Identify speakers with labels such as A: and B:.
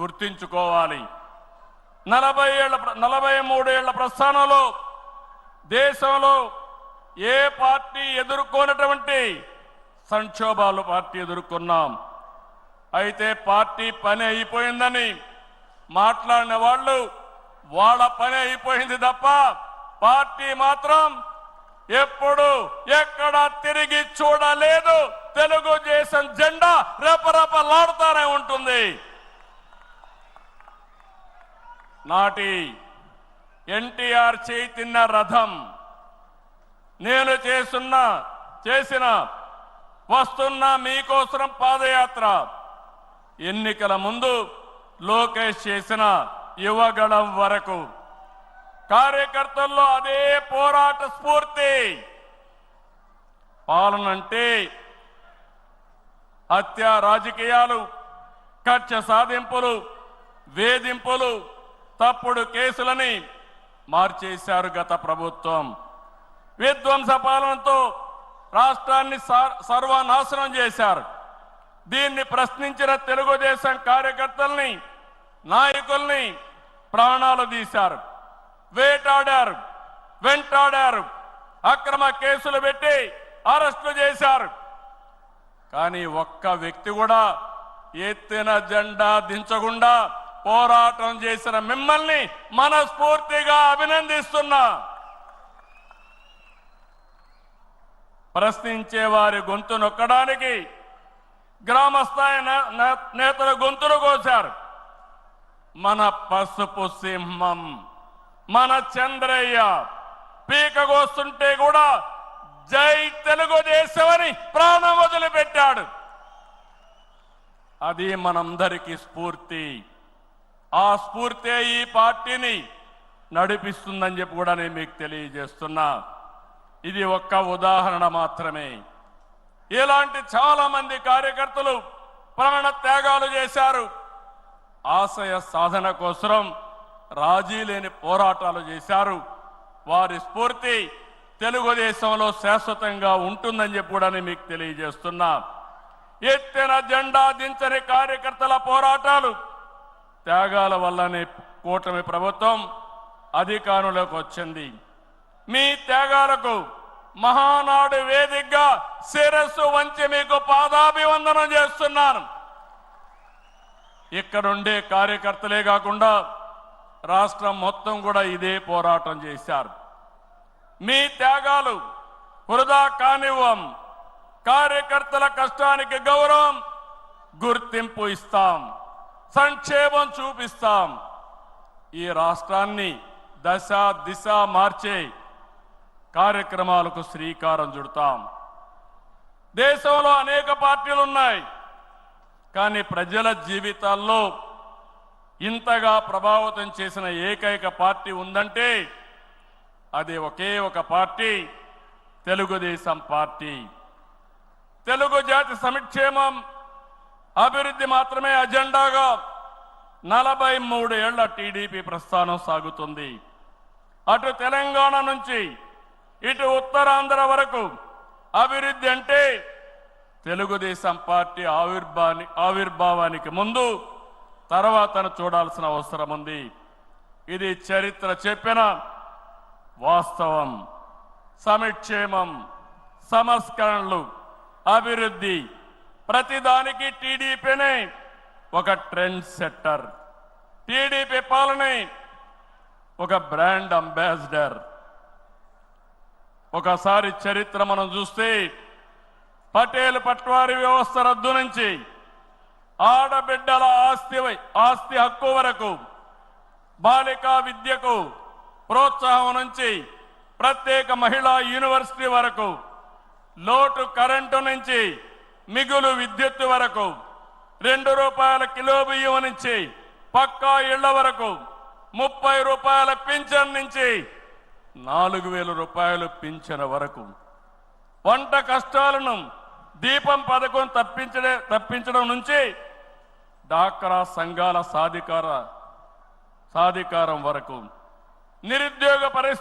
A: గుర్తించుకోవాలి. నలభై ఏళ్ళ నలభై మూడేళ్ళ ప్రస్థానంలో దేశంలో ఏ పార్టీ ఎదుర్కొన్నటువంటి సంక్షోభాలు పార్టీ ఎదుర్కొన్నాం. అయితే పార్టీ పని అయిపోయిందని మాట్లాడిన వాళ్ళు వాళ్ళ పని అయిపోయింది తప్ప పార్టీ మాత్రం ఎప్పుడు ఎక్కడ తిరిగి చూడలేదు. తెలుగుదేశం జెండా రెపరెపలాడుతానే ఉంటుంది. నాటి ఎన్టీఆర్ చేతిన్న రథం నేను చేస్తున్న చేసిన వస్తున్న మీకోసం పాదయాత్ర. ఎన్నికల ముందు లోకేష్ చేసిన యువగళం వరకు. కార్యకర్తల్లో అదే పోరాట స్ఫూర్తి. పాలనంటే హత్య రాజకీయాలు కక్ష సాధింపులు వేధింపులు తప్పుడు కేసులని మార్చేశారు గత ప్రభుత్వం. విధ్వంస పాలనతో రాష్ట్రాన్ని సర్వనాశనం చేశారు. దీన్ని ప్రశ్నించిన తెలుగుదేశం కార్యకర్తల్ని నాయకుల్ని ప్రాణాలు తీశారు. వేటాడారు వెంటాడారు అక్రమ కేసులు పెట్టి అరెస్టులు చేశారు. కానీ ఒక్క వ్యక్తి కూడా ఎత్తిన జెండా దించకుండా పోరాటం చేసిన మిమ్మల్ని మనస్ఫూర్తిగా అభినందిస్తున్నా. ప్రశ్నించే వారి గొంతు నొక్కడానికి గ్రామస్థాయి నేతల గొంతులు కోశారు. మన పసుపు సింహం మన చంద్రయ్య పీకగోస్తుంటే కూడా జై తెలుగుదేశం అని ప్రాణం వదిలిపెట్టాడు. అది మనందరికీ స్ఫూర్తి. ఆ స్ఫూర్తే ఈ పార్టీని నడిపిస్తుందని చెప్పి కూడా నేను మీకు తెలియజేస్తున్నా. ఇది ఒక్క ఉదాహరణ మాత్రమే. ఇలాంటి చాలా మంది కార్యకర్తలు ప్రాణ త్యాగాలు చేశారు. ఆశయ సాధన కోసం రాజీ లేని పోరాటాలు చేశారు. వారి స్ఫూర్తి తెలుగుదేశంలో శాశ్వతంగా ఉంటుందని చెప్పి కూడా నేను మీకు తెలియజేస్తున్నా. ఎత్తిన జెండా దించని కార్యకర్తల పోరాటాలు త్యాగాల వల్లనే కూటమి ప్రభుత్వం అధికారంలోకి వచ్చింది. మీ త్యాగాలకు మహానాడు వేదికగా శిరస్సు వంచి మీకు పాదాభివందనం చేస్తున్నాను. ఇక్కడుండే కార్యకర్తలే కాకుండా రాష్ట్రం మొత్తం కూడా ఇదే పోరాటం చేశారు. మీ త్యాగాలు వృధా కానివ్వం. కార్యకర్తల కష్టానికి గౌరవం గుర్తింపు ఇస్తాం. సంక్షేమం చూపిస్తాం. ఈ రాష్ట్రాన్ని దశ దిశ మార్చే కార్యక్రమాలకు శ్రీకారం చుడతాం. దేశంలో అనేక పార్టీలు ఉన్నాయి కానీ ప్రజల జీవితాల్లో ఇంతగా ప్రభావితం చేసిన ఏకైక పార్టీ ఉందంటే అది ఒకే ఒక పార్టీ తెలుగుదేశం పార్టీ. తెలుగు జాతి సంక్షేమం అభివృద్ధి మాత్రమే అజెండాగా నలభై మూడు ఏళ్ళ టీడీపీ ప్రస్థానం సాగుతుంది. అటు తెలంగాణ నుంచి ఇటు ఉత్తరాంధ్ర వరకు అభివృద్ధి అంటే తెలుగుదేశం పార్టీ ఆవిర్భాని ఆవిర్భావానికి ముందు తర్వాతను చూడాల్సిన అవసరం ఉంది. ఇది చరిత్ర చెప్పిన వాస్తవం. సమిక్షేమం సంస్కరణలు అభివృద్ధి ప్రతిదానికి టీడీపీని ఒక ట్రెండ్ సెట్టర్ టీడీపీ పాలనే ఒక బ్రాండ్ అంబాసిడర్. ఒకసారి చరిత్ర మనం చూస్తే పటేల్ పట్వారి వ్యవస్థ రద్దు నుంచి ఆడబిడ్డల ఆస్తి వై- ఆస్తి హక్కు వరకు బాలికా విద్యకు ప్రోత్సాహం నుంచి ప్రత్యేక మహిళా యూనివర్సిటీ వరకు లోటు కరెంటు నుంచి మిగులు విద్యుత్తు వరకు రెండు రూపాయల కిలో బియ్యం నుంచి పక్కా ఇళ్ళ వరకు ముప్పై రూపాయల పింఛన్ నుంచి నాలుగు వేల రూపాయలు పింఛన్ వరకు. వంట కష్టాలను దీపం పథకం తప్పించడే తప్పించడం నుంచి డాక్రా సంఘాల సాధికార సాధికారం వరకు. నిరుద్యోగ పరిస్థితి